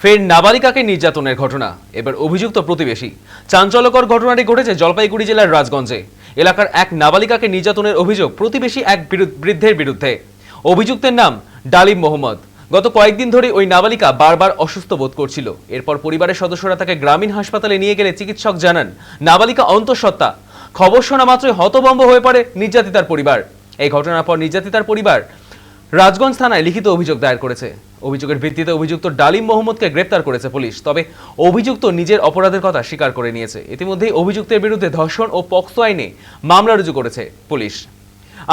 ফের নাবালিকাকে নির্যাতনের ঘটনা। এবার অভিযুক্ত প্রতিবেশী। চাঞ্চল্যকর ঘটনাটি ঘটেছে জলপাইগুড়ি জেলার রাজগঞ্জে। এলাকার এক নাবালিকাকে নির্যাতনের অভিযোগ প্রতিবেশী এক বৃদ্ধের বিরুদ্ধে। অভিযুক্তের নাম ডালিম মোহাম্মদ। গত কয়েকদিন ধরে ওই নাবালিকা বারবার অসুস্থ বোধ করছিল। এরপর পরিবারের সদস্যরা তাকে গ্রামীণ হাসপাতালে নিয়ে গেলে চিকিৎসক জানান, নাবালিকা অন্তঃসত্ত্বা। খবর শোনা মাত্রই হতভম্ব হয়ে পড়ে নির্যাতিতার পরিবার। এই ঘটনার পর নির্যাতিতার পরিবার রাজগঞ্জ থানায় লিখিত অভিযোগ দায়ের করেছে। অভিযোগের ভিত্তিতে অভিযুক্ত ডালিম মোহাম্মদকে গ্রেপ্তার করেছে পুলিশ, তবে অভিযুক্ত নিজের অপরাধের কথা স্বীকার করে নিয়েছে। ইতিমধ্যেই অভিযুক্তের বিরুদ্ধে ধর্ষণ ও পক্সো আইনে মামলা রুজু করেছে পুলিশ।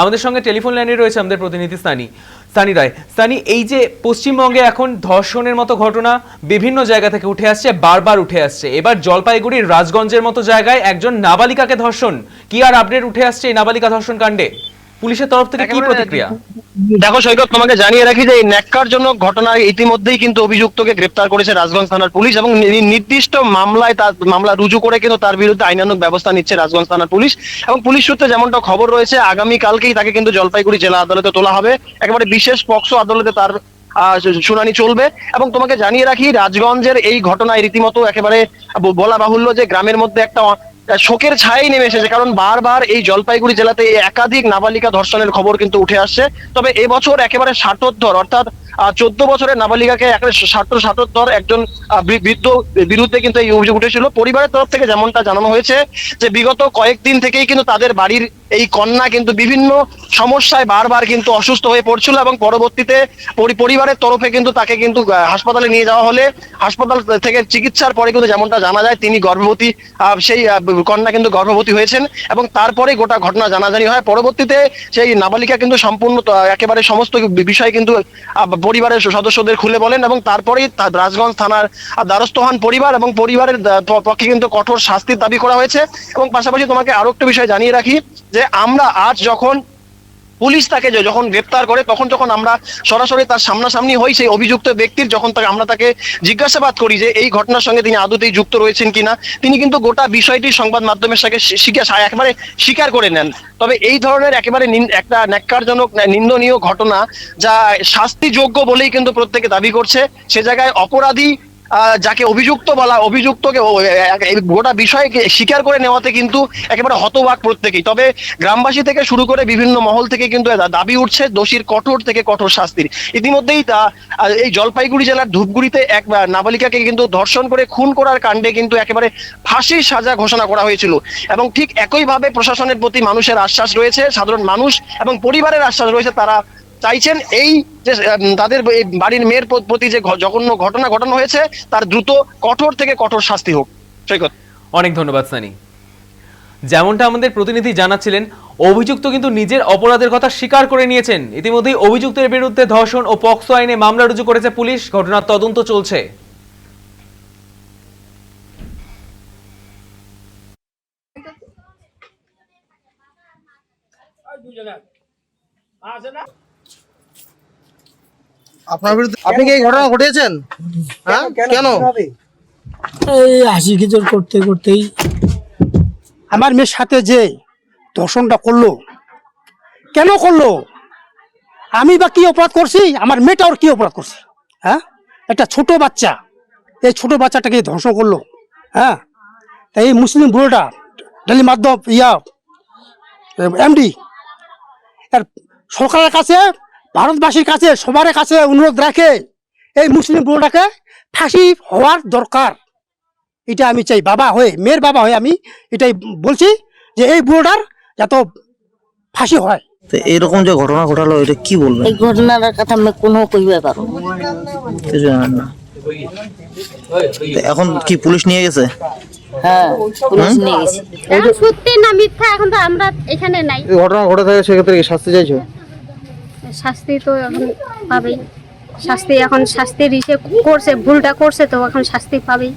আমাদের সঙ্গে টেলিফোন লাইনে রয়েছে আমাদের প্রতিনিধি স্থানী সানি রায়, সানি, এই যে পশ্চিমবঙ্গে এখন ধর্ষণের মতো ঘটনা বিভিন্ন জায়গা থেকে উঠে আসছে, বারবার উঠে আসছে। এবার জলপাইগুড়ির রাজগঞ্জের মতো জায়গায় একজন নাবালিকাকে ধর্ষণ, কি আর আপডেট উঠে আসছে এই নাবালিকা ধর্ষণ কাণ্ডে? পুলিশের তরফ থেকে কি প্রতিক্রিয়া? দেখো সৈকত তোমাকে জানিয়ে রাখি যে এই ন্যাক্কারজনক ঘটনায় ইতিমধ্যেই কিন্তু অভিযুক্তকে গ্রেপ্তার করেছে রাজগঞ্জ থানার পুলিশ এবং নির্দিষ্ট মামলায় তার মামলা রুজু করে কিন্তু তার বিরুদ্ধে আইনানুগ ব্যবস্থা নিচ্ছে রাজগঞ্জ থানার পুলিশ এবং পুলিশ সূত্রে যেমনটা খবর রয়েছে আগামী কালকেই তাকে কিন্তু জলপাইগুড়ি জেলা আদালতে তোলা হবে। একেবারে বিশেষ পক্সো আদালতে তার আহ, শুনানি চলবে এবং তোমাকে জানিয়ে রাখি রাজগঞ্জের এই ঘটনায় রীতিমতো একেবারে বলা বাহুল্য যে গ্রামের মধ্যে একটা শোকের ছায়াই নেমে এসেছে, কারণ বারবার এই জলপাইগুড়ি জেলাতে একাধিক নাবালিকা ধর্ষণের খবর কিন্তু উঠে আসছে। তবে এবছর একেবারে ষাটোত্তর অর্থাৎ চোদ্দ বছরের নাবালিকাকে একটা ষাট ষাটোত্তর একজন বৃদ্ধ বিরুদ্ধে কিন্তু এই অভিযোগ উঠেছিল। পরিবারের তরফ থেকে যেমনটা জানানো হয়েছে যে বিগত কয়েকদিন থেকেই কিন্তু তাদের বাড়ির এই কন্যা কিন্তু বিভিন্ন সমস্যায় বারবার কিন্তু অসুস্থ হয়ে পড়ছিল এবং পরবর্তীতে পরি- পরিবারের তরফে কিন্তু তাকে কিন্তু হাসপাতালে নিয়ে যাওয়া হলে হাসপাতাল থেকে চিকিৎসার পরে কিন্তু যেমনটা জানা যায়, তিনি গর্ভবতী সেই কন্যা কিন্তু গর্ভবতী হয়েছেন এবং তারপরে গোটা ঘটনা জানাজানি হয়। পরবর্তীতে সেই নাবালিকা কিন্তু সম্পূর্ণ একেবারে সমস্ত বিষয় কিন্তু পরিবারের সদস্যদের খুলে বলেন এবং তারপরেই রাজগঞ্জ থানার দ্বারস্থ হন পরিবার এবং পরিবারের পক্ষে কিন্তু কঠোর শাস্তির দাবি করা হয়েছে। এবং পাশাপাশি তোমাকে আরও একটা বিষয় জানিয়ে রাখি যে আমরা আজ যখন পুলিশ তাকে যখন গ্রেপ্তার করে, তখন যখন আমরা সরাসরি তার সামনাসামনি হই, সেই অভিযুক্ত ব্যক্তির যখন তাকে আমরা তাকে জিজ্ঞাসাবাদ করি যে, এই ঘটনার সঙ্গে তিনি আদতেই যুক্ত রয়েছেন কিনা? তিনি কিন্তু গোটা বিষয়টি সংবাদ মাধ্যমের স্বীকার একেবারে স্বীকার করে নেন। তবে এই ধরনের একেবারে একটা ন্যাক্কারজনক নিন্দনীয় ঘটনা যা শাস্তিযোগ্য বলেই কিন্তু প্রত্যেকে দাবি করছে, সে জায়গায় অপরাধী যাকে অভিযুক্ত বলা, অভিযুক্তকে গোটা বিষয়কে স্বীকার করে নেওয়াতে কিন্তু একেবারে হতবাক প্রত্যেকেই। তবে গ্রামবাসী থেকে শুরু করে বিভিন্ন মহল থেকে কিন্তু দাবি উঠছে দোষীর কঠোর থেকে কঠোর শাস্তির। ইতিমধ্যেই তা- এই জলপাইগুড়ি জেলার ধূপগুড়িতে এক নাবালিকাকে কিন্তু ধর্ষণ করে খুন করার কাণ্ডে কিন্তু একেবারে ফাঁসির সাজা ঘোষণা করা হয়েছিল। এবং ঠিক একইভাবে প্রশাসনের প্রতি মানুষের আশ্বাস রয়েছে, সাধারণ মানুষ এবং পরিবারের আশ্বাস রয়েছে, তারা চাইছেন এই যে তাদের বাড়ির মেয়ের প্রতি যে জঘন্য ঘটনা ঘটানো হয়েছে তার দ্রুত কঠোর থেকে কঠোর শাস্তি হোক। সৈকত। অনেক ধন্যবাদ সানি। যেমনটা আমাদের প্রতিনিধি জানাচ্ছিলেন অভিযুক্ত কিন্তু নিজের অপরাধের কথা স্বীকার করে নিয়েছেন। ইতিমধ্যেই অভিযুক্তের বিরুদ্ধে ধর্ষণ ও পক্সো আইনে মামলা রুজু করেছে পুলিশ। ঘটনার তদন্ত চলছে। আপনার বিরুদ্ধে আপনি কি এই ঘটনা ঘটিয়েছেন? হ্যাঁ? কেন? এই হাসি খিচুর করতে করতেই আমার মেয়ের সাথে যে ধর্ষণটা করল কেন করল? আমি বা কি অপরাধ করছি? আমার মেয়েটা ওর কি অপরাধ করছে? হ্যাঁ? একটা ছোট বাচ্চা এই ছোট বাচ্চাটাকে ধ্বংস করল হ্যাঁ? তা এই মুসলিম বুড়োটা ডালি মাধ্যম ইয়া এমডি আর সরকারের কাছে ভারতবাসীর কাছে সবার কাছে অনুরোধ রাখে এই মুসলিম বুড়োটাকে ফাঁসি হওয়ার দরকার। এটা আমি চাই বাবা হয়ে মেয়ের বাবা হয়ে আমি এটাই বলছি যে এই বুড়োটার যত ফাঁসি হয়। তো এরকম যে ঘটনা ঘটালো এটা কি বলবেন? এই ঘটনার কথা আমি কোনো কইবে পারো কিছু জানেন না। এখন কি পুলিশ নিয়ে গেছে? হ্যাঁ পুলিশ নিয়ে গেছে। এখন সত্যি না মিথ্যা এখন তো আমরা এখানে নাই। ঘটনা ঘটে থাকে সেক্ষেত্রে কি শাস্তি চাইছো? শাস্তি তো এখন পাবেই। শাস্তি এখন শাস্তির ইসে করছে, ভুলটা করছে, তো এখন শাস্তি পাবেই।